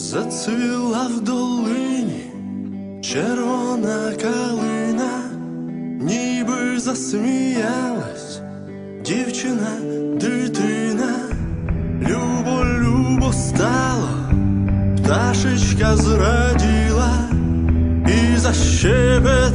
Зацвіла в долині червона калина, ніби засміялась дівчина, дитина, любо, любо стало, пташечка зраділа і защебетала,